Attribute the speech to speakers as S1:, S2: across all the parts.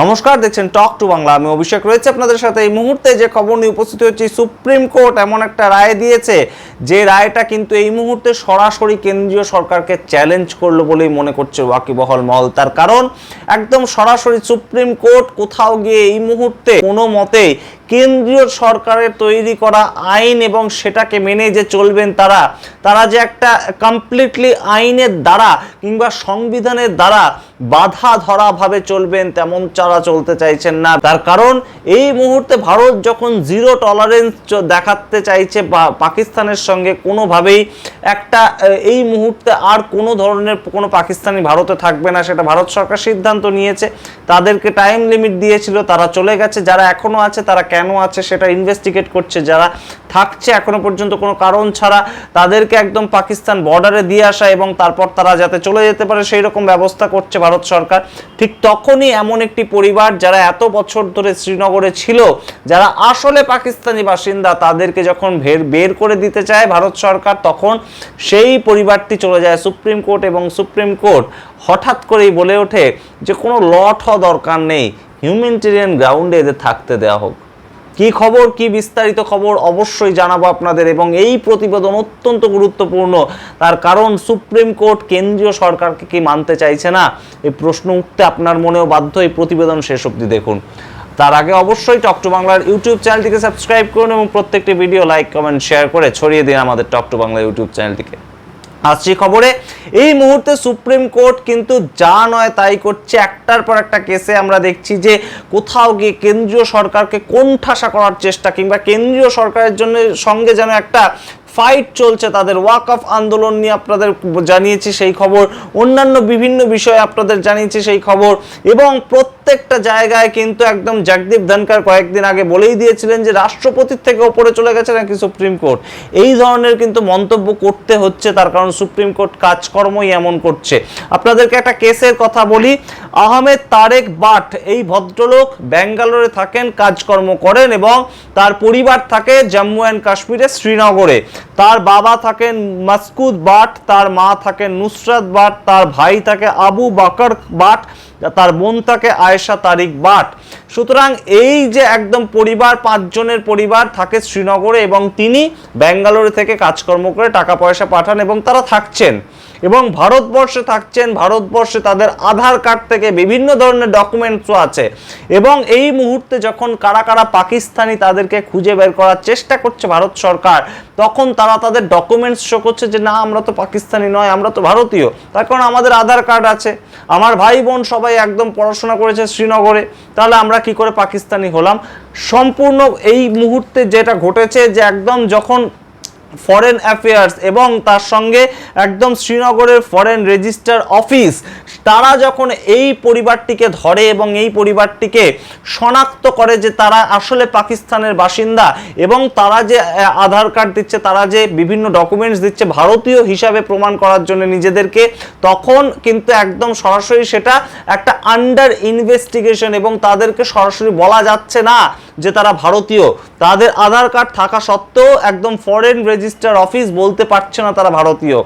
S1: নমস্কার, দেখছেন talk to Bangla আমি অভিষেক রয়েছে আপনাদের সাথে। এই মুহূর্তে যে খবর নিয়ে উপস্থিত হচ্ছি সুপ্রিম কোর্ট এমন একটা রায় দিয়েছে, যে রায়টা কিন্তু এই মুহূর্তে সরাসরি কেন্দ্রীয় সরকারকে চ্যালেঞ্জ করল বলেই মনে করছে ওয়াকিবহল মহল। তার কারণ, একদম সরাসরি সুপ্রিম কোর্ট কোথাও গিয়ে এই মুহূর্তে কোনো মতে কেন্দ্রীয় সরকারের তৈরি করা আইন এবং সেটাকে মেনে যে চলবেন তারা তারা যে একটা কমপ্লিটলি আইনের দ্বারা কিংবা সংবিধানের দ্বারা বাধা ধরা ভাবে চলবেন তেমন চারা চলতে চাইছেন না। তার কারণ এই মুহূর্তে ভারত যখন জিরো টলারেন্স দেখাতে চাইছে পাকিস্তানের সঙ্গে কোনোভাবেই একটা এই মুহূর্তে আর কোনো ধরনের কোনো পাকিস্তানি ভারতে থাকবে না, সেটা ভারত সরকার সিদ্ধান্ত নিয়েছে। তাদেরকে টাইম লিমিট দিয়েছিল, তারা চলে গেছে, যারা এখনও আছে তারা কেন আছে সেটা ইনভেস্টিগেট করছে, যারা থাকছে এখনও পর্যন্ত কোনো কারণ ছাড়া, তাদেরকে একদম পাকিস্তান বর্ডারে দিয়ে আসা এবং তারপর তারা যাতে চলে যেতে পারে সেই রকম ব্যবস্থা করছে ভারত সরকার। ঠিক তখনই এমন একটি পরিবার যারা এত বছর ধরে শ্রীনগরে ছিল, যারা আসলে পাকিস্তানি বাসিন্দা, তাদেরকে যখন বের করে দিতে চায় ভারত সরকার, তখন সেই পরিবারটি চলে যায় সুপ্রিম কোর্ট এবং সুপ্রিম কোর্ট হঠাৎ করেই বলে ওঠে যে কোনো হওয়া দরকার নেই হিউম্যানিটেরিয়ান গ্রাউন্ডে এদের থাকতে দেওয়া হোক। কি খবর, কি বিস্তারিত খবর অবশ্যই জানাব আপনাদের এবং এই প্রতিবেদন অত্যন্ত গুরুত্বপূর্ণ। তার কারণ সুপ্রিম কোর্ট কেন্দ্রীয় সরকারকে কি মানতে চাইছে না? এই প্রশ্ন উঠতে আপনার মনেও বাধ্য এই প্রতিবেদন শেষ অবধি দেখুন। তার আগে অবশ্যই টক টু বাংলার ইউটিউব চ্যানেলটিকে সাবস্ক্রাইব করুন এবং প্রত্যেকটি ভিডিও লাইক, কমেন্ট, শেয়ার করে ছড়িয়ে দিন আমাদের টক টু বাংলা ইউটিউব চ্যানেলটিকে। আসছি খবরে। এই মুহূর্তে সুপ্রিম কোর্ট কিন্তু যা নয় তাই করছে। একটার পর একটা কেসে আমরা দেখছি যে কোথাও গিয়ে কেন্দ্রীয় সরকারকে কোণঠাসা করার চেষ্টা কিংবা কেন্দ্রীয় সরকারের জন্য সঙ্গে যেন একটা ফাইট চলছে, তাদের ওয়াক অফ আন্দোলন নিয়ে আপনাদের জানিয়েছি, সেই খবর, অন্যান্য বিভিন্ন বিষয়ে আপনাদের জানিয়েছি সেই খবর, এবং প্রত্যেকটা জায়গায় কিন্তু একদম জগদীপ ধনকর কয়েকদিন আগে বলেই দিয়েছিলেন যে রাষ্ট্রপতির থেকে ওপরে চলে গেছে নাকি সুপ্রিম কোর্ট। এই ধরনের কিন্তু মন্তব্য করতে হচ্ছে, তার কারণ সুপ্রিম কোর্ট কাজকর্মই এমন করছে। আপনাদেরকে একটা কেসের কথা বলি, আহমেদ তারেক বাট, এই ভদ্রলোক ব্যাঙ্গালোরে থাকেন, কাজকর্ম করেন, এবং তার পরিবার থাকে জম্মু অ্যান্ড কাশ্মীরে শ্রীনগরে। তার বাবা থাকেন মাসকুদ বাট, তার মা থাকেন নুসরাত বাট, তার ভাই থাকে আবু বাকর বাট, তার বোন থাকে আয়েশা তারিক বাট। সুতরাং এই যে একদম পরিবার, পাঁচজনের পরিবার থাকে শ্রীনগরে এবং তিনি ব্যাঙ্গালোরে থেকে কাজকর্ম করে টাকা পয়সা পাঠান এবং তারা থাকছেন। এবং ভারতবর্ষে থাকছেন, ভারতবর্ষে তাদের আধার কার্ড থেকে বিভিন্ন ধরনের ডকুমেন্টসও আছে। এবং এই মুহূর্তে যখন কারা কারা পাকিস্তানি তাদেরকে খুঁজে বের করার চেষ্টা করছে ভারত সরকার, তখন তারা তাদের ডকুমেন্টস শো করছে যে, না, আমরা তো পাকিস্তানি নয়, আমরা তো ভারতীয়। তার কারণ আমাদের আধার কার্ড আছে। আমার ভাই বোন সবাই একদম পড়াশোনা করেছে শ্রীনগরে। তাহলে আমরা কি করে পাকিস্তানি হলাম? সম্পূর্ণ এই মুহূর্তে যেটা ঘটেছে যে, একদম যখন ফরেন অ্যাফেয়ার্স এবং তার সঙ্গে একদম শ্রীনগরের ফরেন রেজিস্টার অফিস তারা যখন এই পরিবারটিকে ধরে এবং এই পরিবারটিকে শনাক্ত করে যে তারা আসলে পাকিস্তানের বাসিন্দা এবং তারা যে আধার কার্ড দিচ্ছে, তারা যে বিভিন্ন ডকুমেন্টস দিচ্ছে ভারতীয় হিসাবে প্রমাণ করার জন্য নিজেদেরকে, তখন কিন্তু একদম সরাসরি সেটা একটা আন্ডার ইনভেস্টিগেশন এবং তাদেরকে সরাসরি বলা যাচ্ছে না যে তারা ভারতীয়। তাদের আধার কার্ড থাকা সত্ত্বেও একদম ফরেন রেজিস্টার অফিস বলতে পারছে না তারা ভারতীয়।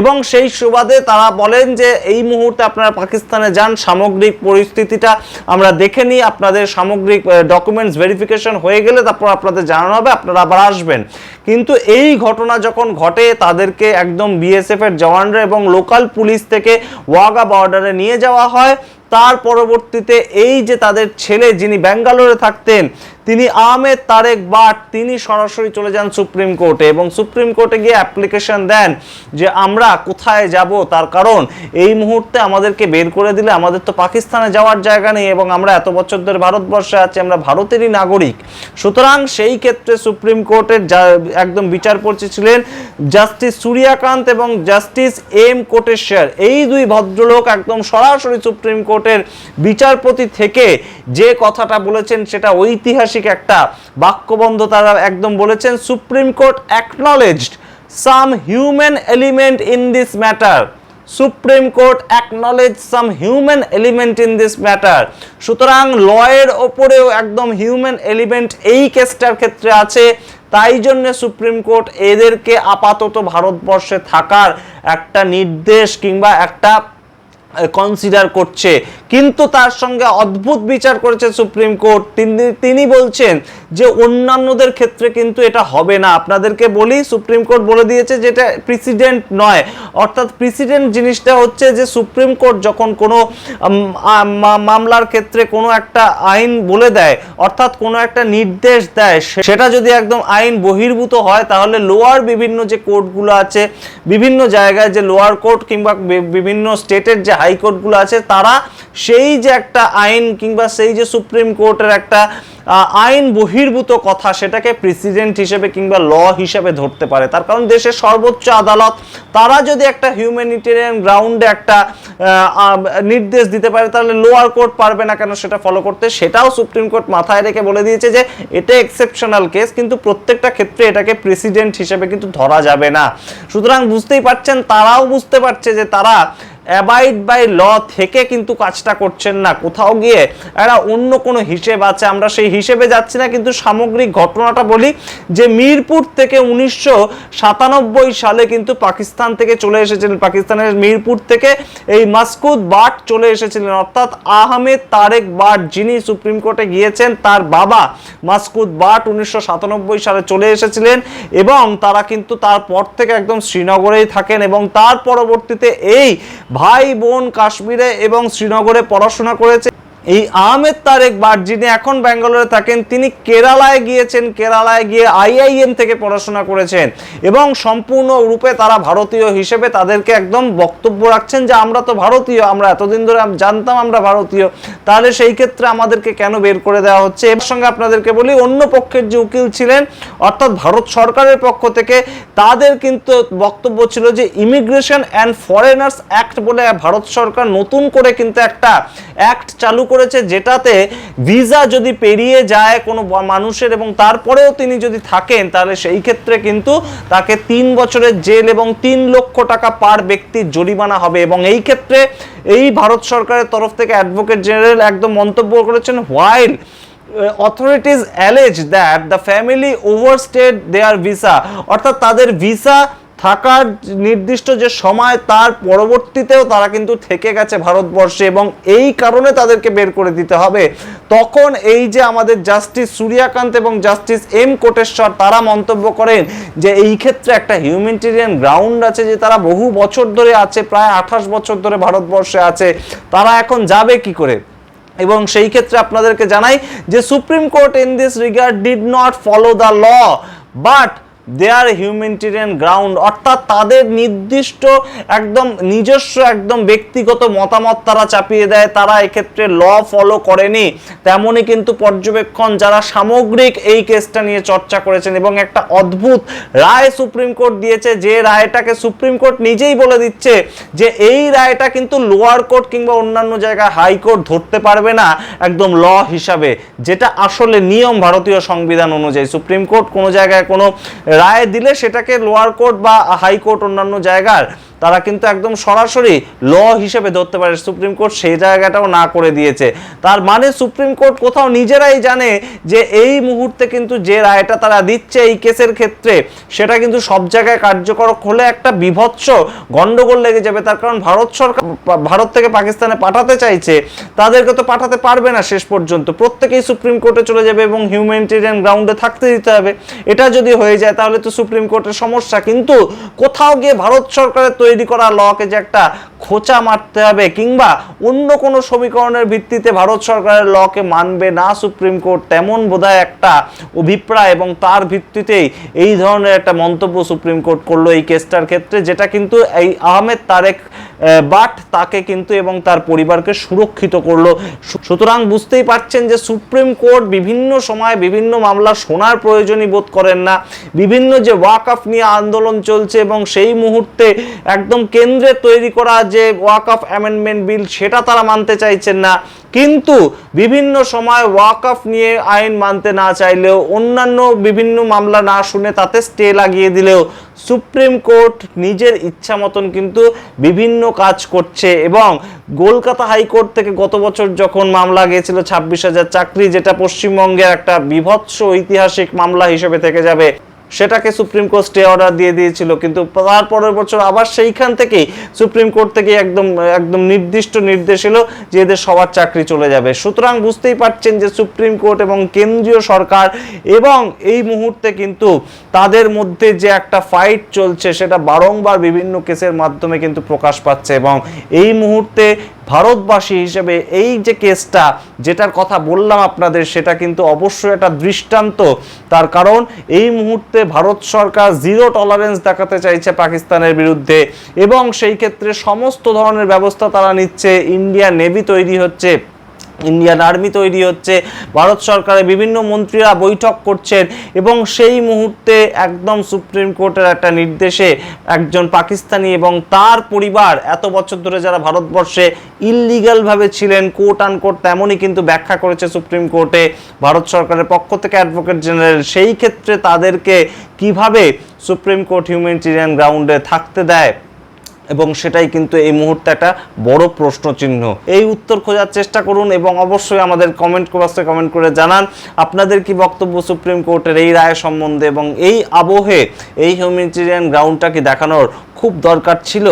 S1: এবং সেই সুবাদে তারা বলেন যে, এই মুহূর্তে আপনারা পাকিস্তানে যান, সামগ্রিক পরিস্থিতিটা আমরা দেখে নিই, আপনাদের সামগ্রিক ডকুমেন্টস ভেরিফিকেশন হয়ে গেলে তারপর আপনাদের জানানো হবে, আপনারা আবার আসবেন। কিন্তু এই ঘটনা যখন ঘটে, তাদেরকে একদম বিএসএফ এর জওয়ানরা এবং লোকাল পুলিশ থেকে ওয়াগা বর্ডারে নিয়ে যাওয়া হয়। তার পরবর্তীতে এই যে তাদের ছেলে যিনি ব্যাঙ্গালোরে থাকতেন তিনি আহমেদ তারেক বাট তিনি সরাসরি চলে যান সুপ্রিম কোর্টে এবং সুপ্রিম কোর্টে গিয়ে অ্যাপ্লিকেশন দেন যে আমরা কোথায় যাব তার কারণ এই মুহূর্তে আমাদেরকে বের করে দিলে আমাদের তো পাকিস্তানে যাওয়ার জায়গা নেই এবং আমরা এত বছর ধরে ভারতবর্ষে আছি, আমরা ভারতেরই নাগরিক। সুতরাং সেই ক্ষেত্রে সুপ্রিম কোর্টের যা একদম বিচারপতি ছিলেন জাস্টিস সূর্যকান্ত এবং জাস্টিস এম কোটেশ্বর। এই দুই ভদ্রলোক একদম সরাসরি সুপ্রিম কোর্টের বিচারপতি থেকে যে কথাটা বলেছেন সেটা ঐতিহাসিক একটা বাক্যবন্ধ তারা একদম বলেছেন supreme court acknowledged some human element in this matter supreme court acknowledge some human element in this matter সুতরাং লয়ের ওপরেও একদম হিউম্যান এলিমেন্ট এই কেসটার ক্ষেত্রে আছে। তাই জন্য সুপ্রিম কোর্ট এদেরকে আপাতত ভারতবর্ষে থাকার একটা নির্দেশ কিংবা একটা কনসিডার করছে। কিন্তু তার সঙ্গে অদ্ভুত বিচার করেছে সুপ্রিম কোর্ট। তিনি বলছেন যে অন্যান্যদের ক্ষেত্রে কিন্তু এটা হবে না। আপনাদেরকে বলি, সুপ্রিম কোর্ট বলে দিয়েছে যে এটা প্রেসিডেন্ট নয়। অর্থাৎ প্রেসিডেন্ট জিনিসটা হচ্ছে যে সুপ্রিম কোর্ট যখন কোনো মামলার ক্ষেত্রে কোনো একটা আইন বলে দেয়, অর্থাৎ কোনো একটা নির্দেশ দেয় সেটা যদি একদম আইন বহির্ভূত হয়, তাহলে লোয়ার বিভিন্ন যে কোর্টগুলো আছে, বিভিন্ন জায়গায় যে লোয়ার কোর্ট কিংবা বিভিন্ন স্টেটের যে হাইকোর্টগুলো আছে, তারা সেই যে একটা আইন কিংবা সেই যে সুপ্রিম কোর্টের একটা আইন বহির্ভূত কথা সেটাকে প্রেসিডেন্ট হিসেবে কিংবা ল হিসেবে ধরতে পারে। তার কারণ দেশের সর্বোচ্চ আদালত, তারা যদি একটা হিউম্যানিটেরিয়ান গ্রাউন্ডে একটা নির্দেশ দিতে পারে, তাহলে লোয়ার কোর্ট পারবে না কেন সেটা ফলো করতে? সেটাও সুপ্রিম কোর্ট মাথায় রেখে বলে দিয়েছে যে এটা এক্সেপশনাল কেস কিন্তু প্রত্যেকটা ক্ষেত্রে এটাকে প্রেসিডেন্ট হিসেবে কিন্তু ধরা যাবে না। সুতরাং বুঝতেই পারছেন, তারাও বুঝতে পারছে যে তারা অ্যাবাইড বাই ল থেকে কিন্তু কাজটা করছেন না। কোথাও গিয়ে এরা অন্য কোনো হিসেব আছে, আমরা সেই হিসেবে যাচ্ছি না, কিন্তু সামগ্রিক ঘটনাটা বলি যে মিরপুর থেকে উনিশশো সাতানব্বই সালে কিন্তু পাকিস্তান থেকে চলে এসেছিলেন। পাকিস্তানের মিরপুর থেকে এই মাসকুদ বাট চলে এসেছিলেন। অর্থাৎ আহমেদ তারেক বাট যিনি সুপ্রিম কোর্টে গিয়েছেন, তার বাবা মাসকুদ বাট উনিশশো সাতানব্বই সালে চলে এসেছিলেন এবং তারা কিন্তু তারপর থেকে একদম শ্রীনগরেই থাকেন এবং তার পরবর্তীতে এই ভাই বোন কাশ্মীরে এবং শ্রীনগরে পড়াশোনা করেছে। এই আহমেদ তারেক বাট যিনি এখন ব্যাঙ্গালোরে থাকেন, তিনি কেরালায় গিয়েছেন, কেরালায় গিয়ে আইআইএম থেকে পড়াশোনা করেছেন এবং সম্পূর্ণ রূপে তারা ভারতীয় হিসেবে তাদেরকে একদম বক্তব্য রাখছেন যে আমরা তো ভারতীয়, আমরা এতদিন ধরে জানতাম আমরা ভারতীয়, তাহলে সেই ক্ষেত্রে আমাদেরকে কেন বের করে দেওয়া হচ্ছে? এর সঙ্গে আপনাদেরকে বলি, অন্য পক্ষের যে উকিল ছিলেন, অর্থাৎ ভারত সরকারের পক্ষ থেকে, তাদের কিন্তু বক্তব্য ছিল যে ইমিগ্রেশন অ্যান্ড ফরেনার্স অ্যাক্ট বলে ভারত সরকার নতুন করে কিন্তু একটা অ্যাক্ট চালু করেছে যেটাতে ভিসা যদি পেরিয়ে যায় কোনো মানুষের এবং তারপরেও তিনি যদি থাকেন, তাহলে সেই ক্ষেত্রে কিন্তু তাকে তিন বছরের জেল এবং তিন লক্ষ টাকা পার ব্যক্তির জরিমানা হবে। এবং এই ক্ষেত্রে এই ভারত সরকারের তরফ থেকে অ্যাডভোকেট জেনারেল একদম মন্তব্য করেছেন while authorities allege that the family overstayed their visa অর্থাৎ তাদের ভিসা থাকার নির্দিষ্ট যে সময় তার পরবর্তীতেও তারা কিন্তু থেকে গেছে ভারতবর্ষে এবং এই কারণে তাদেরকে বের করে দিতে হবে। তখন এই যে আমাদের জাস্টিস সূর্যাকান্ত এবং জাস্টিস এম কোটেশ্বর তারা মন্তব্য করেন যে এই ক্ষেত্রে একটা হিউম্যানিটেরিয়ান গ্রাউন্ড আছে যে তারা বহু বছর ধরে আছে, প্রায় আঠাশ বছর ধরে ভারতবর্ষে আছে। তারা এখন যাবে কি করে? এবং সেই ক্ষেত্রে আপনাদেরকে জানাই যে supreme court in this regard did not follow the law but their humanitarian ground অর্থাৎ তাদের নির্দিষ্ট একদম নিজস্ব একদম ব্যক্তিগত মতামত তারা চাপিয়ে দেয়, তারা এক্ষেত্রে ল ফলো করেনি। তেমনই কিন্তু পর্যবেক্ষণ যারা সামগ্রিক এই কেসটা নিয়ে চর্চা করেছেন এবং একটা অদ্ভুত রায় সুপ্রিম কোর্ট দিয়েছে, যে রায়টাকে সুপ্রিম কোর্ট নিজেই বলে দিচ্ছে যে এই রায়টা কিন্তু লোয়ার কোর্ট কিংবা অন্যান্য জায়গায় হাইকোর্ট ধরতে পারবে না একদম ল হিসাবে, যেটা আসলে নিয়ম ভারতীয় সংবিধান অনুযায়ী। সুপ্রিম কোর্ট কোনো জায়গায় কোনো রায় দিলে সেটাকে লোয়ার কোর্ট বা হাইকোর্ট অন্যান্য জায়গার তারা কিন্তু একদম সরাসরি ল হিসেবে ধরতে পারে। সুপ্রিম কোর্ট সেই জায়গাটাও না করে দিয়েছে। তার মানে সুপ্রিম কোর্ট কোথাও নিজেরাই জানে যে এই মুহূর্তে কিন্তু যে রায়টা তারা দিচ্ছে এই কেসের ক্ষেত্রে, সেটা কিন্তু সব জায়গায় কার্যকর হলে একটা বিভৎস গন্ডগোল লেগে যাবে। তার কারণ ভারত সরকার ভারত থেকে পাকিস্তানে পাঠাতে চাইছে, তাদেরকে তো পাঠাতে পারবে না শেষ পর্যন্ত। প্রত্যেকেই সুপ্রিম কোর্টে চলে যাবে এবং হিউম্যানিটেরিয়ান গ্রাউন্ডে থাকতে দিতে হবে। এটা যদি হয়ে যায় তাহলে তো সুপ্রিম কোর্টের সমস্যা। কিন্তু কোথাও গিয়ে ভারত সরকারের তৈরি করা লকে যে একটা খোঁচা মারতে হবে কিংবা অন্য কোনো সমীকরণের ভিত্তিতে ভারত সরকারের লকে মানবে না সুপ্রিম কোর্ট, তেমন বোধহয় একটা অভিপ্রায় এবং তার ভিত্তিতেই এই ধরনের একটা মন্তব্য সুপ্রিম কোর্ট করল এই কেসটার ক্ষেত্রে, যেটা কিন্তু এই আহমেদ তারেক বাট তাকে কিন্তু এবং তার পরিবারকে সুরক্ষিত করল। সুতরাং বুঝতেই পারছেন যে সুপ্রিম কোর্ট বিভিন্ন সময় বিভিন্ন মামলা শোনার প্রয়োজনই বোধ করেন না। বিভিন্ন যে ওয়াক অফ নিয়ে আন্দোলন চলছে এবং সেই মুহূর্তে একদম কেন্দ্রে তৈরি করা যে ওয়াক অফ অ্যামেন্ডমেন্ট বিল, সেটা তারা মানতে চাইছেন না। কিন্তু বিভিন্ন সময় ওয়াক অফ নিয়ে আইন মানতে না চাইলেও, অন্যান্য বিভিন্ন মামলা না শুনে তাতে স্টে লাগিয়ে দিলেও সুপ্রিম কোর্ট নিজের ইচ্ছা মতন কিন্তু বিভিন্ন কাজ করছে এবং কলকাতা হাইকোর্ট থেকে গত বছর যখন মামলা গিয়েছিল ছাব্বিশ হাজার চাকরি, যেটা পশ্চিমবঙ্গের একটা বিভৎস ঐতিহাসিক মামলা হিসেবে থেকে যাবে সেটাকে সুপ্রিম কোর্ট স্টে অর্ডার দিয়ে দিয়েছিল, কিন্তু তার পরের বছর আবার সেইখান থেকেই সুপ্রিম কোর্ট থেকে একদম একদম নির্দিষ্ট নির্দেশ এলো যে এদের সবার চাকরি চলে যাবে। সুতরাং বুঝতেই পারছেন যে সুপ্রিম কোর্ট এবং কেন্দ্রীয় সরকার এবং এই মুহূর্তে কিন্তু তাদের মধ্যে যে একটা ফাইট চলছে, সেটা বারংবার বিভিন্ন কেসের মাধ্যমে কিন্তু প্রকাশ পাচ্ছে এবং এই মুহূর্তে ভারতবাসী হিসেবে এই যে কেসটা, যেটার কথা বললাম আপনাদের, সেটা কিন্তু অবশ্যই একটা দৃষ্টান্ত। তার কারণ, এই মুহূর্তে ভারত সরকার জিরো টলারেন্স দেখাতে চাইছে পাকিস্তানের বিরুদ্ধে এবং সেই ক্ষেত্রে সমস্ত ধরনের ব্যবস্থা তারা নিচ্ছে। ইন্ডিয়া নেভি তৈরি হচ্ছে। ইন্ডিয়ান আর্মি তৈরি হচ্ছে, ভারত সরকারের বিভিন্ন মন্ত্রীরা বৈঠক করছেন এবং সেই মুহূর্তে একদম সুপ্রিম কোর্টের একটা নির্দেশে একজন পাকিস্তানি এবং তার পরিবার এত বছর ধরে যারা ভারতবর্ষে ইললিগালভাবে ছিলেন কোর্ট আন কোর্ট তেমনই কিন্তু ব্যাখ্যা করেছে সুপ্রিম কোর্টে, ভারত সরকারের পক্ষ থেকে অ্যাডভোকেট জেনারেল সেই ক্ষেত্রে তাদেরকে কীভাবে সুপ্রিম কোর্ট হিউম্যানিটেরিয়ান গ্রাউন্ডে থাকতে দেয়? এবং সেটাই কিন্তু এই মুহূর্তে একটা বড় প্রশ্ন চিহ্ন এই উত্তর খোঁজার চেষ্টা করুন এবং অবশ্যই আমাদের কমেন্ট বক্সে কমেন্ট করে জানান, আপনাদের কি বক্তব্য সুপ্রিম কোর্টের এই রায় সম্বন্ধে এবং এই আবহে এই হিউম্যানিটেরিয়ান গ্রাউন্ডটা কি দেখানোর খুব দরকার ছিল?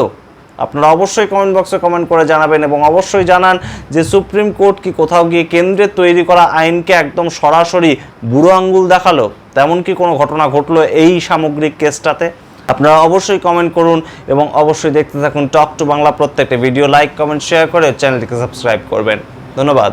S1: আপনারা অবশ্যই কমেন্ট বক্সে কমেন্ট করে জানাবেন এবং অবশ্যই জানান যে সুপ্রিম কোর্ট কি কোথাও গিয়ে কেন্দ্রের তৈরি করা আইনকে একদম সরাসরি বুড়ো আঙ্গুল দেখাল? তেমন কি কোনো ঘটনা ঘটলো এই সামগ্রিক কেসটাতে আপনারা অবশ্যই কমেন্ট করুন এবং অবশ্যই দেখতে থাকুন টক টু বাংলা প্রত্যেকটা ভিডিও লাইক কমেন্ট শেয়ার করে চ্যানেলটিকে সাবস্ক্রাইব করবেন। ধন্যবাদ।